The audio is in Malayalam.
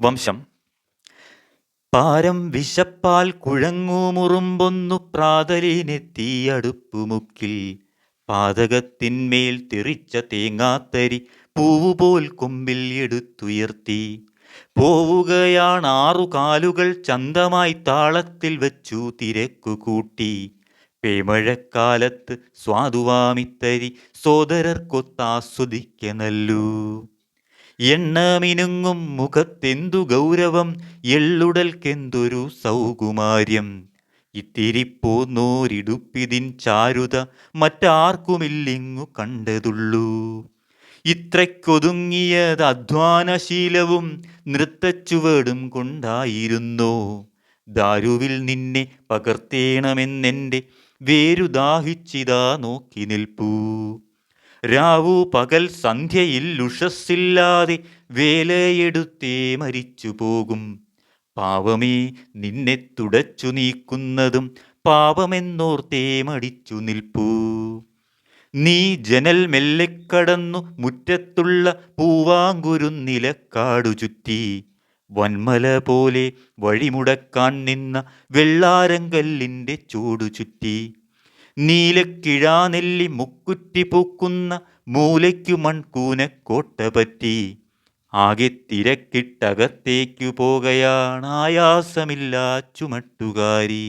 വംശം. പാരം വിശപ്പാൽ കുഴങ്ങുമുറുമ്പൊന്നു പ്രാതലിനെത്തിയടുപ്പുമുക്കിൽ പാതകത്തിന്മേൽ തെറിച്ച തേങ്ങാത്തരി പൂവുപോൽ കൊമ്പിൽ എടുത്തുയർത്തി. പോവുകയാണ് ആറുകാലുകൾ ചന്തമായി താളത്തിൽ വെച്ചു തിരക്കു കൂട്ടി. പേമഴക്കാലത്ത് സ്വാദുവാമിത്തരി സോദരർക്കൊത്താസ്വദിക്ക നല്ലൂ എണ്ണമിനുങ്ങും മുഖത്തെന്തു ഗൗരവം? എള്ളുടൽക്കെന്തൊരു സൗകുമാര്യം? ഇത്തിരി പോന്നോരിടുപ്പിതിൻ ചാരുത മറ്റാർക്കുമില്ലിങ്ങു കണ്ടതുള്ളൂ. ഇത്രയ്ക്കൊതുങ്ങിയത് അധ്വാനശീലവും നൃത്തച്ചുവടും കൊണ്ടായിരുന്നോ. ദാരുവിൽ നിന്നെ പകർത്തേണമെന്നെന്റെ വേരുദാഹിച്ചിതാ നോക്കി നിൽപ്പൂ. രാവു പകൽ സന്ധ്യയിൽ ഉഷസ്സില്ലാതെ വേലയെടുത്തേ മരിച്ചു പോകും. പാവമേ നിന്നെ തുടച്ചു നീക്കുന്നതും പാപമെന്നോർത്തേ മടിച്ചു നിൽപ്പൂ. നീ ജനൽ മെല്ലെ കടന്നു മുറ്റത്തുള്ള പൂവാങ്കുരുന്നിലക്കാടു ചുറ്റി. വന്മല പോലെ വഴിമുടക്കാൻ നിന്ന വെള്ളാരങ്കല്ലിന്റെ ചൂടു ചുറ്റി. നീലക്കിഴാനെല്ലി മുക്കുറ്റി പൂക്കുന്ന മൂലയ്ക്കു മൺകൂനക്കോട്ട പറ്റി. ആകെ തിരക്കിട്ടകത്തേക്കു പോകയാണ് ആയാസമില്ലാ ചുമട്ടുകാരി.